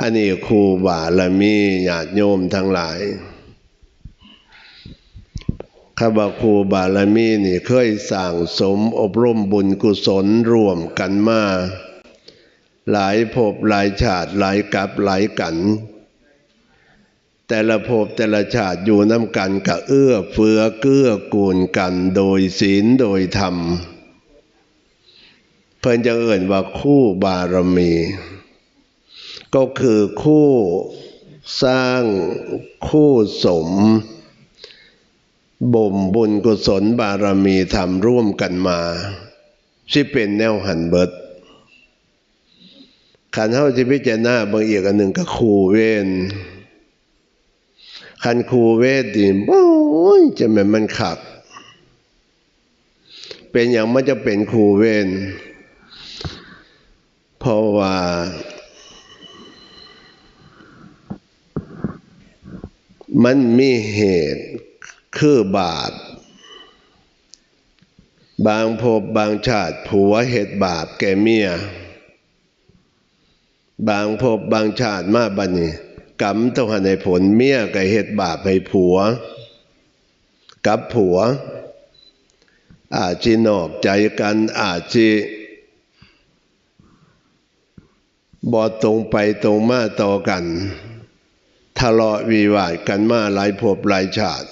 อันนี้ครูบาละมีญาติโยมทั้งหลายข้าบาครูบาลมีนี่เคยสั่งสมอบรมบุญกุศลร่วมกันมา หลายภพหลายชาติหลายกับหลายกัน แต่ละภพแต่ละชาติอยู่น้ำกันกะเอื้อเฟื้อเกื้อกูลกันโดยศีลโดยธรรม เพิ่นจะเอ่นว่าคู่บารมี ก็คือคู่สร้างคู่สม บ่มบุญกุศลบารมีทำร่วมกันมาที่เป็นแนวหันเบิดขันเท่าที่พิจารณาบางเอียกอันหนึ่งก็คูเวนขันคูเวทดีโอ้ยจะแม่นมันขัก เป็นอย่างมันจะเป็นคูเวนเพราะว่า มันมีเหตุคือบาปบางภพบางชาติผัวเหตุบาปแก่เมีย บางภพบางชาติมาบันนี้กรรมต้องให้ผลเมียกับเหตุบาปให้ผัว กับผัว อาจจะนอกใจกันอาจจะบอดตรงไปตรงมาต่อกัน ทะเลาะวิวาทกันมาหลายภพหลายชาติ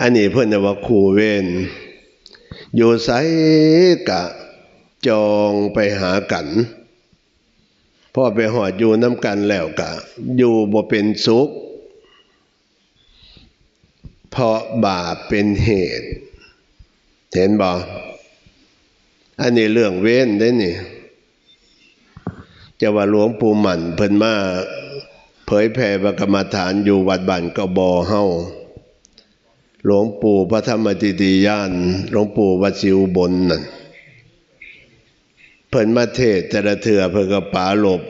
อันนี้เพื่อนว่าคูเวนอยู่ไสกะจองไปหากันพ่อไปหอดอยู่น้ำกันแล้วกะ อยู่บ่เป็นสุข เพราะบาปเป็นเหตุ เห็นบ่อันนี้เรื่องเว้นได้นี่จะว่าหลวงปู่หมันเพิ่นมา ผยแผ่พระกรรมฐานอยู่วัดบ้านกบอเฮาหลวงปู่พระธรรมติติยานหลวงปู่วัชิวบนนั่นเพิ่นมาเทศแต่ละเถื่อเพิ่นก็ป๋าหลบ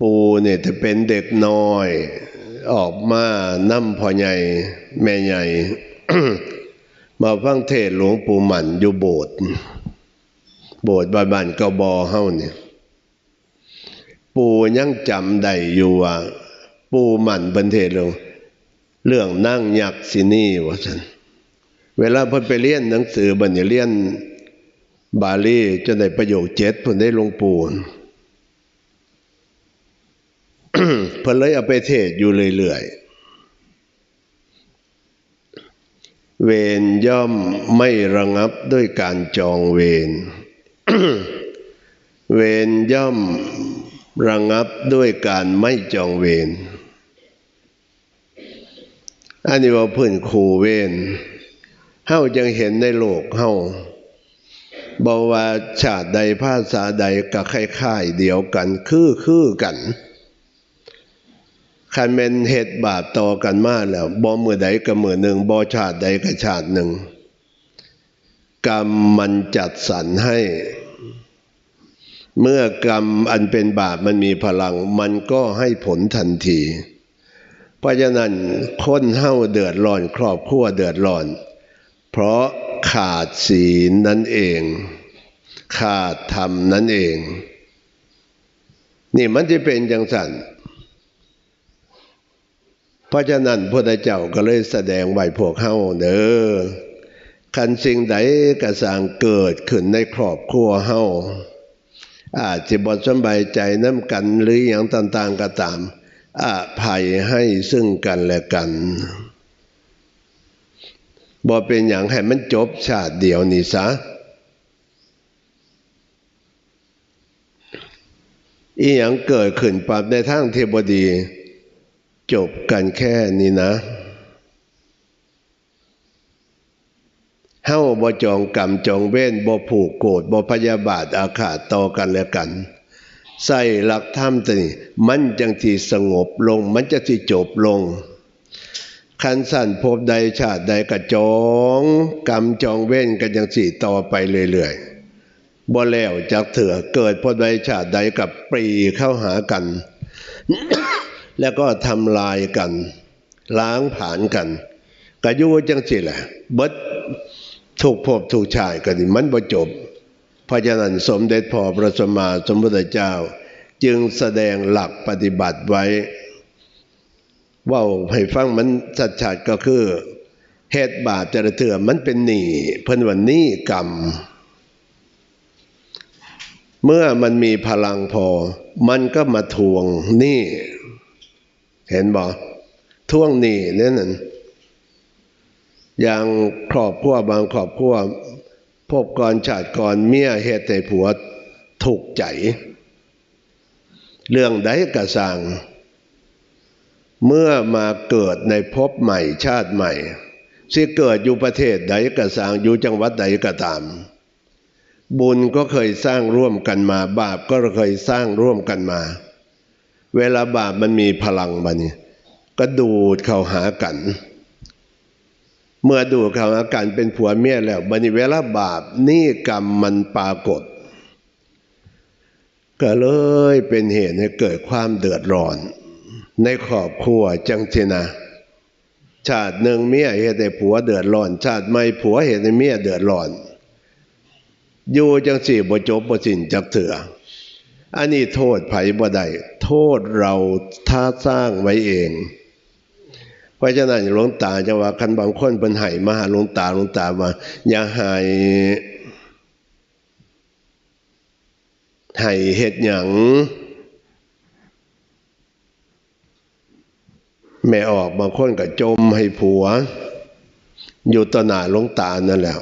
ปู่เนี่ยจะเป็นเด็กน้อย ออกมานั่มพ่อใหญ่ แม่ใหญ่ มาฟังเทศหลวงปู่หมันอยู่โบสถ์โบสถ์บ้านบ้านกบอเฮาเนี่ย ปู่ยังจำได้อยู่ว่า ปู่หมันเพิ่นเทศลงเรื่องนั่งยักษ์สินี่ว่าฉันเวลาเพิ่นไปเรียนหนังสือบัญญัติเรียนบาลีจนได้ประโยคเจ็ดเพิ่นได้ลงปูนเพิ่นเลยเอาไปเทศอยู่เรื่อยๆ เวรย่อมไม่ระงับด้วยการจองเวร เวรย่อม ระงับด้วยการไม่จองเวร อันนี้ว่าพื้นคูเวนเฮายังเห็นในโลกเฮาบอกว่าชาติใดภาษาใดก็คล้ายๆเดียวกัน คือคือกันคันเป็นเหตุบาปต่อกันมากแล้วบ่มือใดก็มือหนึ่งบ่ชาติใดก็ชาติหนึ่ง กรรมมันจัดสรรให้ เมื่อกรรมอันเป็นบาปมันมีพลัง มันก็ให้ผลทันที เพราะฉะนั้นคนเฮาเดือดร้อน ครอบครัวเดือดร้อน เพราะขาดศีลนั่นเอง ขาดธรรมนั่นเอง นี่มันจะเป็นจังสันเพราะฉะนั้นพระเจ้าก็เลยแสดงไว้พวกเฮาเด้อคันสิ่งใดกระสางเกิดขึ้นในครอบครัวเฮา อาจจะบอสบายใจน้ำกันหรืออย่างต่างๆก็ตามอภัยให้ซึ่งกันและกันบ่เป็นอย่างให้มันจบชาติเดียวนี่ซะอีหยังเกิดขึ้นปับในทางเทบดี จบกันแค่นี้นะ เฮ้าบ่จองกรรมจองเว้นบ่ผูกโกรธบ่พยาบาทอาฆาตต่อกันและกัน ใส่หลักธรรมตัวนี้ มันจังที่สงบลง มันจะที่จบลงคันสั่นพบใดชาติใดกระจอง กรรมจองเว้นกันยังสี่ต่อไปเรื่อยๆบ่แล้วจากเถื่อเกิดพบใดชาติใดกับปรีเข้าหากัน แล้วก็ทำลายกัน ล้างผ่านกันกระยุจังสิแหละเบิด ถูกพบถูกชายกันมันบ่จบเพราะฉะนั้นสมเด็จพ่อพระสมมาสมพุทธเจ้า จึงแสดงหลักปฏิบัติไว้ว่าให้ฟังมันชัดๆก็คือเหตุบาปแต่ละเถื่อมันเป็นหนี้เพิ่นว่าหนี้กรรม เมื่อมันมีพลังพอ มันก็มาทวงหนี้เห็นบ่ทวงหนี้นั่นน่ะ อย่างครอบครัวบางครอบครัวพบก่อนชาติก่อนเมียเหตุให้ผัวถูกใจ เรื่องใดกระสังเมื่อมาเกิดในภพใหม่ชาติใหม่สิเกิดอยู่ประเทศใดกระสังอยู่จังหวัดใดก็ตาม บุญก็เคยสร้างร่วมกันมา บาปก็เคยสร้างร่วมกันมา เวลาบาปมันมีพลังบันก็ดูดเข้าหากัน เมื่อดูดเข้าหากันเป็นผัวเมียแล้วบันิเวลาบาปนี่กรรมมันปรากฏ ก็เลยเป็นเหตุให้เกิดความเดือดร้อน ในครอบครัวจังทีนะชาติหนึ่งเมียเหตุให้ผัวเดือดร้อน ชาติไม่ผัวเหตุให้เมียเดือดร้อน อยู่จังสี่บ่จบบ่สิ้นจักเถื่ออันนี้โทษไผ่บ่ได้โทษเราท่าสร้างไว้เอง เพราะฉะนั้นหลวงตาจะว่าคันบางคนเป็นไห้มาหาหลวงตาหลวงตาว่าอย่าให้ให้เฮ็ดหยังแม่ออกบางคนก็จมให้ผัว อยู่ต่อหน้าหลวงตานั่นแหละ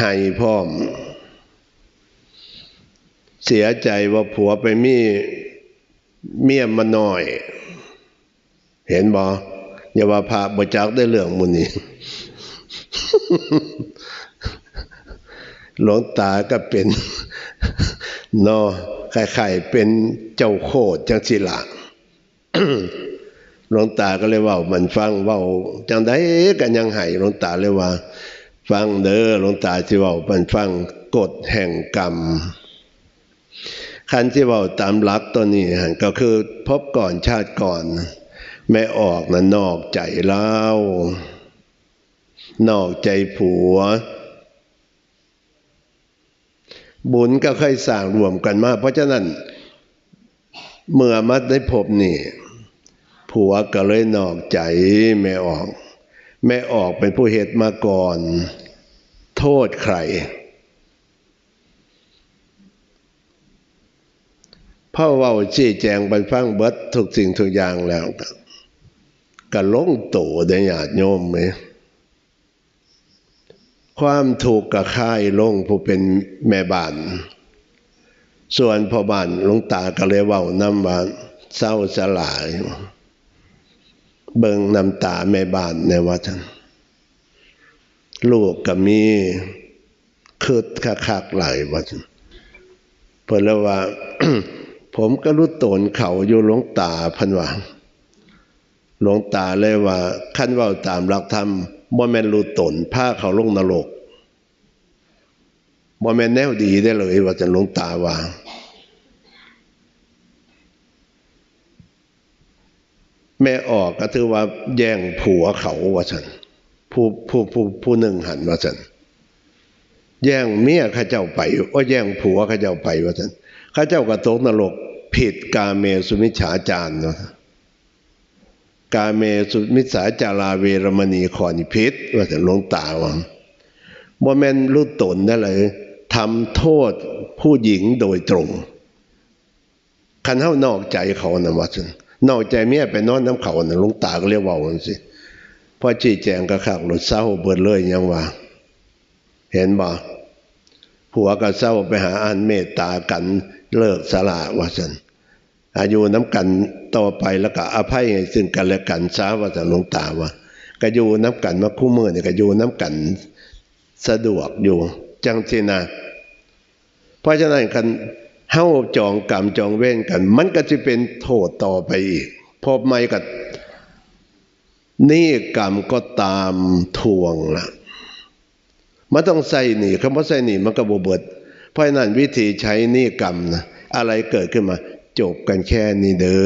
ให้พร้อม เสียใจว่าผัวไปมีเมียมาหน่อย เห็นบออย่าว่าพระบจักได้เรื่องมุนีหลวงตาก็เป็นนอไข่ๆเป็นเจ้าโคดจังสิละหลวงตาก็เลยว่ามันฟังเว่าจังได้กันยังไห้หลวงตาเลยว่า ฟังเด้อหลวงตาที่เว่ามันฟังกฎแห่งกรรมคันที่เว่าตามหลักตัวนี้ก็คือพบก่อนชาติก่อน แม่ออกนะนอกใจเล่านอกใจผัว บุญก็เคยสร้างรวมกันมา เพราะฉะนั้น เมื่อมาได้พบนี่ ผัวก็เลยนอกใจแม่ออกแม่ออกเป็นผู้เหตุมาก่อน โทษใครพ่อเว่าชี้แจงบรรฟังเบิดทุกสิ่งทุกอย่างแล้ว ก็ก็ลงโตได้ญาติโยมไหมความถูกกับค่ายลงผู้เป็นแม่บ้าน ส่วนพ่อบ้านหลวงตาก็เลยเว้าน้ำว่าเศร้าสลาย เบิ่งน้ำตาแม่บ้านในวัดท่านลูกก็มีคืดคักๆไหลวัดเพิ่นแล้วว่า ผมก็รู้ตนเขาอยู่หลวงตาพันว่า หลวงตาเลยว่าขั้นว่าตามหลักธรรมบ่แม่นรู้ตนพาเขาลงนรกบ่แม่นแนวดีได้เลยว่าจะหลวงตาว่าแม่ออกก็ถือว่าแย่งผัวเขาว่าฉันผู้ผู้ผู้ผู้หนึ่งหันว่าฉันแย่งเมียข้าเจ้าไปว่าแย่งผัวข้าเจ้าไปว่าฉันข้าเจ้าก็ตกนรกผิดกาเมสุมิฉาจารเนาะ กาเมสุมิจฉาจาราเวรมณีขอนิพิษว่าแต่หลวงตาว่าบ่แม่นรู้ตนได้เลยทำโทษผู้หญิงโดยตรงคันเฮานอกใจเขานะว่าซั่นนอกใจเมียไปนอนน้ำเขานะหลวงตาก็เรียกว่าจังซี่พอชี้แจงก็คักหลุดเศร้าเบิดเลยยังว่า เห็นบ่ผัวก็เศร้าไปหาอันเมตตากันเลิกสละว่าซั่น อายุน้ำกันต่อไปแล้วก็อภัยซึ่งกันและกันซาว่าจะลงตาว่าก็อยู่น้ำกันมาคู่มือเนี่ยก็อยู่น้ำกันสะดวกอยู่จังสินะเพราะฉะนั้นกันเฮาจองกรรมจองเว้นกัน มันก็จะเป็นโทษต่อไปอีกพบไม่กับนี่กรรมก็ตามทวงละมันต้องใส่หนีคำว่าใส่หนีมันก็บเบิด เพราะฉะนั้นวิธีใช้นี่กรรมนะอะไรเกิดขึ้นมา จบกันแค่นี้เด้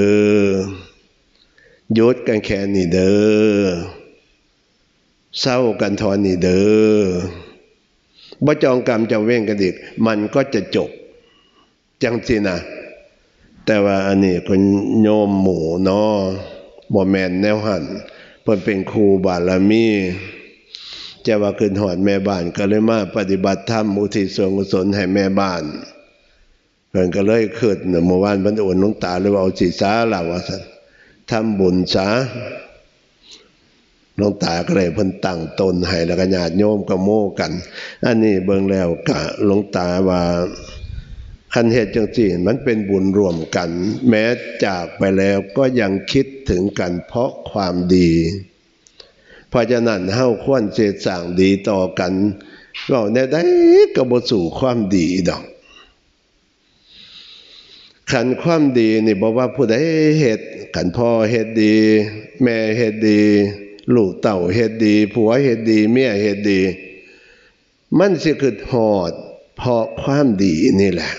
อยุดกันแค่นี้เด้อเศร้ากันทอนนี่เด้อบ่จองกรรมจะเว้นกันอีกมันก็จะจบ จังสินะแต่ว่าอันนี้คนโยมหมูเนาะบ่แมนแนวหันเพิ่นเป็นครูบารมีจะว่าขึ้นหอดแม่บ้านก็เลยมาปฏิบัติธรรมอุทิศส่วนกุศลให้แม่บ้าน เพิ่นก็เลยขึ้นเมื่อวานเพิ่นนหลวงตาเลยว่าเอาสิสาล่ะว่าซั่นทำบุญซะหลวงตาก็เลยเพิ่นตั้งตนให้แล้วก็ญาติโยมก็โม้กัน อันนี้เบิ่งแล้วก็หลวงตาว่าคันเหตุจังสี่มันเป็นบุญรวมกัน แม้จากไปแล้วก็ยังคิดถึงกันเพราะความดีเพราะฉะนั้นเฮาควรเสดสร้างดีต่อกันเว้าแนวใดก็บ่สู่ความดีดอก ขันความดีนี่บอกว่าผู้ใดเฮ็ดขันพ่อเฮ็ดดี แม่เฮ็ดดี ลูกเต่าเฮ็ดดี ผัวเฮ็ดดีเมียเฮ็ดดี มันสิคือหอดเพราะความดีนี่แหละ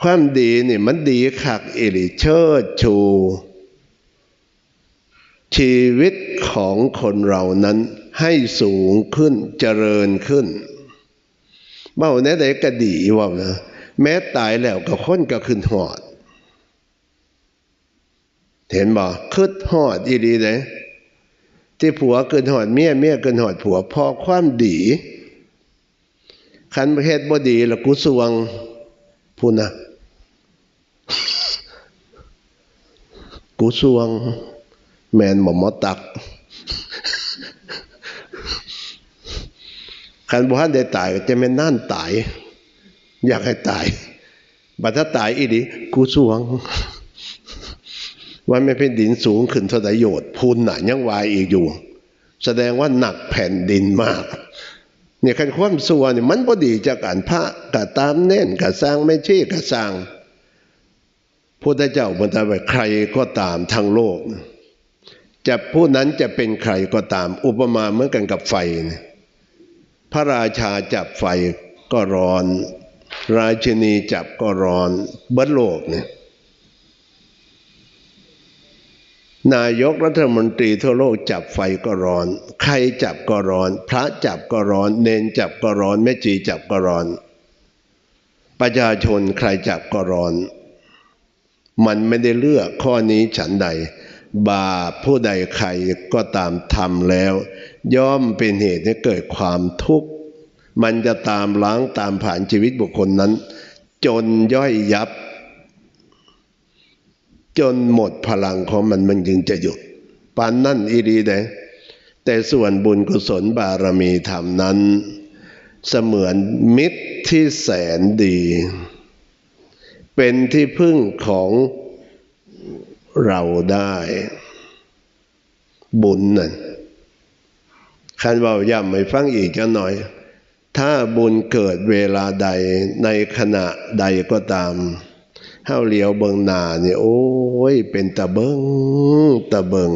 ความดีนี่มันดีคักอิริเชิดชู ชีวิตของคนเรานั้นให้สูงขึ้นเจริญขึ้นเบ้าแน่ใดก็ดีว่านะ แม้ตายแล้วก็คนก็ขึ้นหอด เห็นบ่คืดหอดอีดีเลยที่ผัวเกินหอดเมียเมียเกินหอดผัวพอความดีคันประเทศบ่ดีแล้วกูสวงพูนะกูสวง แมนหมอมอตักคันบ่ทันได้ตายก็จะแม่นนั่นตาย อยากให้ตาย บัดถ้าตายอีดีกูสวง ว่าไม่เป็นดินสูงขึ้นเท่าไดโยดพูนหนายังวายอีกอยู่ แสดงว่าหนักแผ่นดินมากเนี่ยคันความสัวเนี่ยมันพอดีจากการพระกะตามเน่นกะสร้างไม่ชี้กะสร้างพุทธเจ้าบรรดาไว้ใครก็ตามทั้งโลก จะผู้นั้นจะเป็นใครก็ตาม อุปมาเหมือนกันกับไฟ พระราชาจับไฟก็ร้อน ราชินีจับก็ร้อนเบิดโลกเนี่ยนายกรัฐมนตรีทั่วโลกจับไฟก็ร้อน ใครจับก็ร้อน พระจับก็ร้อน เนนจับก็ร้อนแม่จีจับก็ร้อน ประชาชนใครจับก็ร้อน มันไม่ได้เลือกข้อนี้ฉันใด บาปผู้ใดใครก็ตามทำแล้ว ย่อมเป็นเหตุให้เกิดความทุกข์ มันจะตามล้างตามผ่านชีวิตบุคคลนั้น จนย่อยยับ จนหมดพลังของมันมันจึงจะหยุดปานนั่นอีดีเดแต่ส่วนบุญกุศลบารมีธรรมนั้น เสมือนมิตรที่แสนดี เป็นที่พึ่งของเราได้ บุญนั่นคันเบาย่ำไม่ฟังอีกจะหน่อย ถ้าบุญเกิดเวลาใดในขณะใดก็ตามเฮาเหลียวเบิงหน้านี่ยโอ้ยเป็นตะเบิงตะเบิง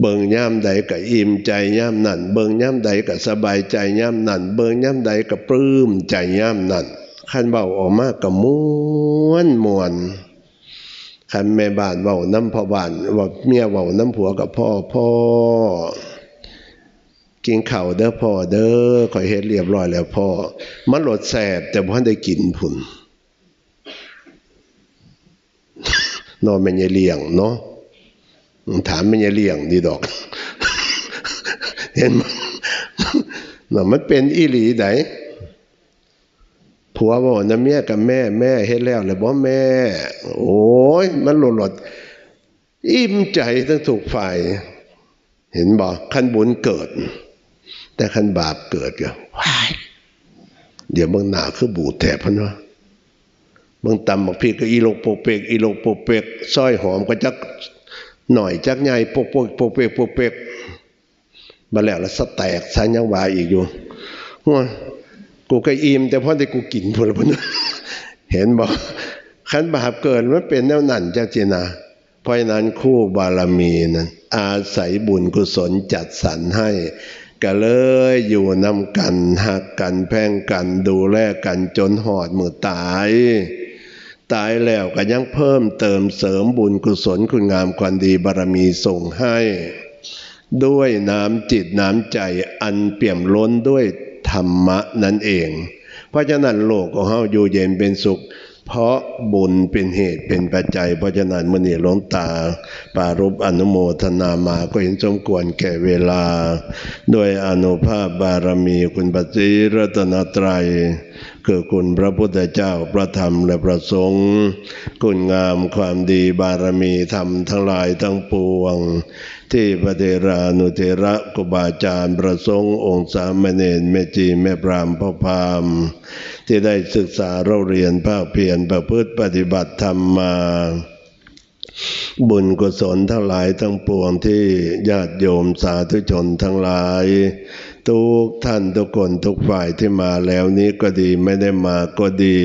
เบิงย่ามใดก็อิ่มใจย่ามนั่นเบิงย่ามใดก็สบายใจย่ามนั่นเบิงย่ามใดก็ปลื้มใจย่ามนั่นคันเบาออกมาก็ม้วนมวนคันแม่บ้านเว้าน้ำพ่อบ้านว่าเมียเว้าน้ำผัวกับพ่อพ่อ กินข้าวเด้อพ่อเด้อขอยเฮ็ดเรียบร้อยแล้วพ่อมันรสแสบแต่บ่ทันได้กินพุ่นนอนมันยายเลี้ยงเนาะถามมันยายเลี้ยงดีดอก เห็นมั้ยนาะมันเป็นอีหลีไดผัวบอกนะเมียกับแม่แม่เฮ็ดแล้วเลยบ่แม่ โอ้ยมันหลดหลดอิ่มใจทั้งถูกฝ่าย เห็นบ่คันบุญเกิด แต่คันบาปเกิดก็ว้ายเดี๋ยวเบางหนาคือบูดแถบพันวะเบางตำบักพี่ก็อีโลกโปกเปกอีโลกโปกเปกซอยหอมก็จักหน่อยจักใหญ่โปกโปกโปกเปกโปกเปกมาแล้วแล้วสแตกสัญญาวาอีกอยู่หัวกูก็อิ่มแต่พอได้กูกินพุ่นละพุ่นเห็นบ่ขันบาปเกิดมันเป็นแนวนั่นจังจีนะเพราะฉะนั้นคู่บารมีนั้นอาศัยบุญกุศลจัดสรรให้ ก็เลยอยู่นำกันหักกันแพ่งกันดูแลกันจนหอดมือตาย ตายแล้วก็ยังเพิ่มเติมเสริมบุญกุศลคุณงามความดีบารมีส่งให้ ด้วยน้ำจิตน้ำใจอันเปี่ยมล้นด้วยธรรมะนั่นเอง เพราะฉะนั้นโลกของเฮาอยู่เย็นเป็นสุข เพราะบุญเป็นเหตุเป็นปัจจัย เพราะฉะนั้นมื่อนี้หลวงตา ปารบอนุโมทนามาก็เห็นสมควรแก่เวลา โดยอนุภาพบารมีคุณปัจจิรัตนตรัยคือคุณพระพุทธเจ้าพระธรรมและพระสงฆ์คุณงามความดีบารมีธรรมทั้งหลายทั้งปวง ที่พระเทรานุเทระกุบาอาจารย์ประสงค์องค์สามเณรเมจีแม่พรามพ่อพาม ที่ได้ศึกษาเราเรียนภาคเพียรประพฤติปฏิบัติธรรมมาบุญกุศลทั้งหลายทั้งปวงที่ญาติโยมสาธุชนทั้งหลาย ทุกท่านทุกคนทุกฝ่ายที่มาแล้วนี้ก็ดีไม่ได้มาก็ดี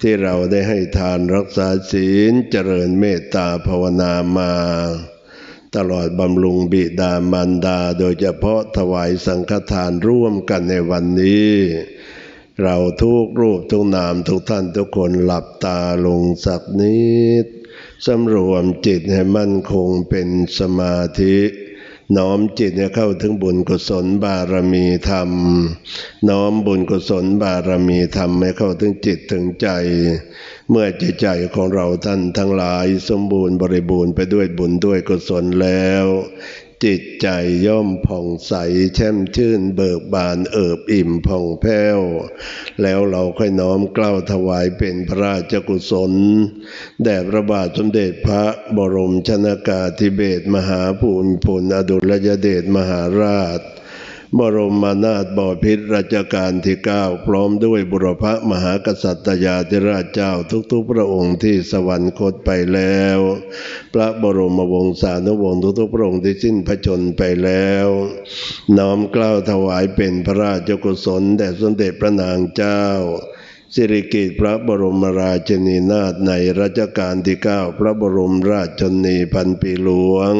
ที่เราได้ให้ทานรักษาศีลเจริญเมตตาภาวนามา ตลอดบำรุงบิดามารดาโดยเฉพาะถวายสังฆทานร่วมกันในวันนี้ เราทุกรูปทุกนามทุกท่านทุกคนหลับตาลงสักนิดสำรวมจิตให้มั่นคงเป็นสมาธิน้อมจิตให้เข้าถึงบุญกุศลบารมีธรรม น้อมบุญกุศลบารมีธรรมให้เข้าถึงจิตถึงใจ เมื่อจิตใจของเราท่านทั้งหลาย สมบูรณ์บริบูรณ์ไปด้วยบุญด้วยกุศลแล้ว จิตใจย่อมผ่องใสแช่มชื่นเบิกบานเอิบอิ่มผ่องแผ้ว แล้วเราค่อยน้อมเกล้าถวายเป็นพระราชกุศล แด่พระบาทสมเด็จพระบรมชนากาธิเบศมหาภูมิพลอดุลยเดชมหาราช บรมนาถบพิตรราชการที่เก้าพร้อมด้วยบุรพมหากษัตริยาธิราชเจ้าทุกๆ พระองค์ที่สวรรคตไปแล้ว พระบรมวงศานุวงศ์ทุกๆ พระองค์ที่สิ้นพระชนไปแล้ว น้อมเกล้าถวายเป็นพระราชกุศลแด่สมเด็จพระนางเจ้า สิริกิติ์พระบรมราชินีนาถในรัชกาลที่เก้าพระบรมราชชนีพันปีหลวง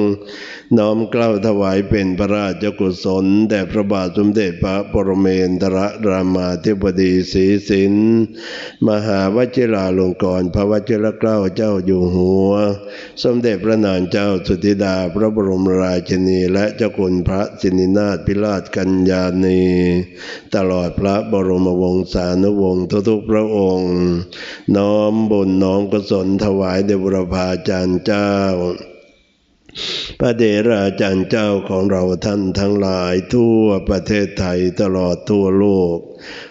น้อมเกล้าถวายเป็นพระราชกุศล แด่พระบาทสมเด็จพระปรเมนทรรามาธิบดีศรีสินมหาวชิราลงกรณ์พระวชิรเกล้าเจ้าอยู่หัว สมเด็จพระนางเจ้าสุธิดาพระบรมราชินีและเจ้าคุณพระสินินาถพิราชกัญญาณี ตลอดพระบรมวงศานุวงศ์ทุกพระองค์ น้อมบุญน้อมกุศลถวายแด่บุรพาจารย์เจ้าพระเดราจารย์เจ้าของเราท่านทั้งหลายทั่วประเทศไทยตลอดทั่วโลก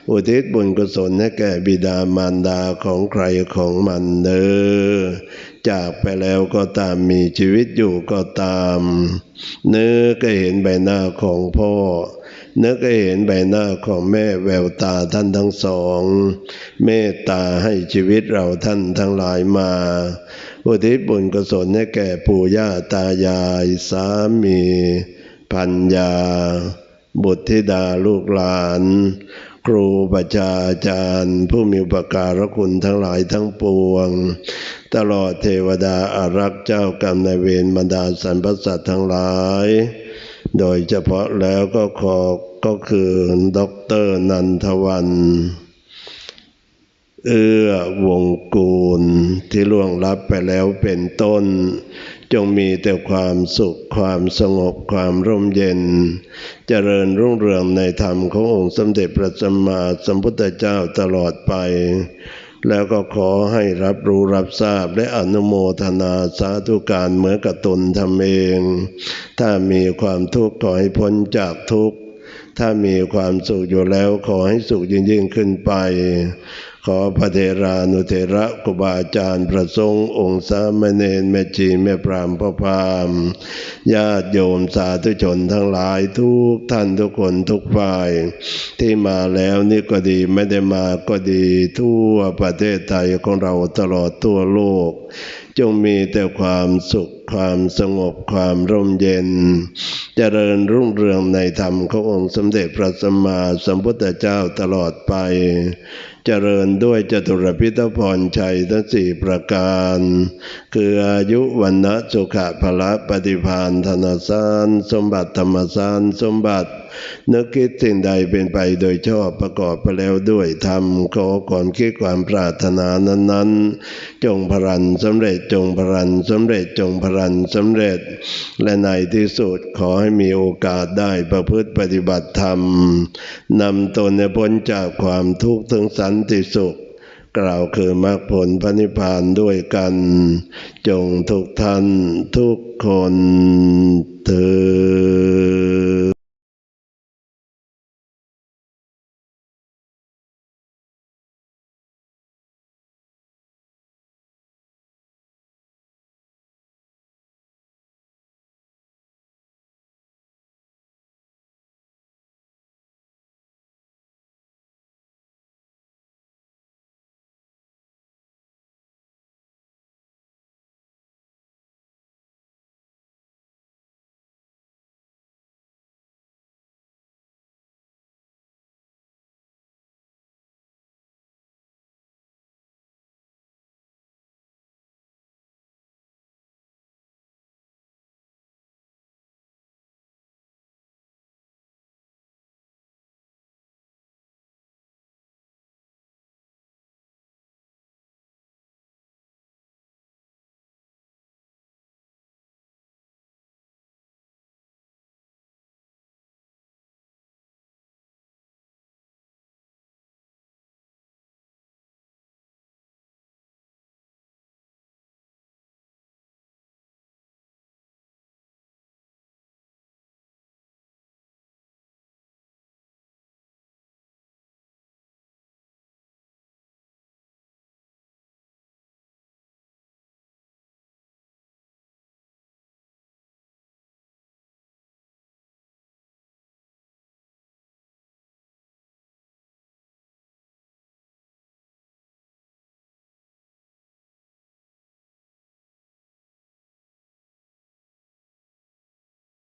อุทิศบุญกุศลให้แก่บิดามารดาของใครของมันเนอจากไปแล้วก็ตามมีชีวิตอยู่ก็ตาม เนื้อก็เห็นใบหน้าของพ่อ นื้อก็เห็นใบหน้าของแม่แววตาท่านทั้งสอง เมตตาให้ชีวิตเราท่านทั้งหลายมา อุทิศบุญกุศลให้แก่ปู่ย่าตายายสามีพัญญาบุตรธิดาลูกหลาน ครูประชาอาจารย์ ผู้มีอุปการะคุณทั้งหลายทั้งปวง ตลอดเทวดาอารักษ์เจ้ากรรมนายเวรบรรดาสรรพสัตว์ทั้งหลาย โดยเฉพาะแล้วก็ขอก็คือด็อกเตอร์นันทวัน เอื้อวงกูลที่ล่วงลับไปแล้วเป็นต้น จงมีแต่ความสุขความสงบความร่มเย็น เจริญรุ่งเรืองในธรรมขององค์สมเด็จพระสัมมาสัมพุทธเจ้าตลอดไป แล้วก็ขอให้รับรู้รับทราบและอนุโมทนาสาธุการเหมือนกับตนทำเอง ถ้ามีความทุกข์ขอให้พ้นจากทุกข์ถ้ามีความสุขอยู่แล้วขอให้สุขยิ่งยิ่งขึ้นไป ขอพระเทรานุเทระกุบาอาจารย์ประสงค์องค์สามเณรแม่จีแม่พรามพ่อพามญาติโยมสาธุชนทั้งหลายทุกท่านทุกคนทุกฝ่าย ที่มาแล้วนี่ก็ดีไม่ได้มาก็ดีทั่วประเทศไทยของเราตลอดทั่วโลก จงมีแต่ความสุขความสงบความร่มเย็น เจริญรุ่งเรืองในธรรมขององค์สมเด็จพระสัมมาสัมพุทธเจ้าตลอดไป เจริญด้วยจตุรพิทพรชัยทั้งสี่ประการ คืออายุวันนะสุขะพละปฏิพานธนสาร สมบัติธรรมสาร สมบัติ นึกคิดสิ่งใดเป็นไปโดยชอบประกอบไปแล้วด้วยธรรมขอก่อนคิดความปรารถนานั้นๆ จงพรันสำเร็จจงพรันสำเร็จจงพรันสำเร็จ และในที่สุดขอให้มีโอกาสได้ประพฤติปฏิบัติธรรมนำตนพ้นจากความทุกข์ถึงสันติสุขกล่าวคือมรรคผลพระนิพพานด้วยกัน จงทุกท่านทุกคนเถิด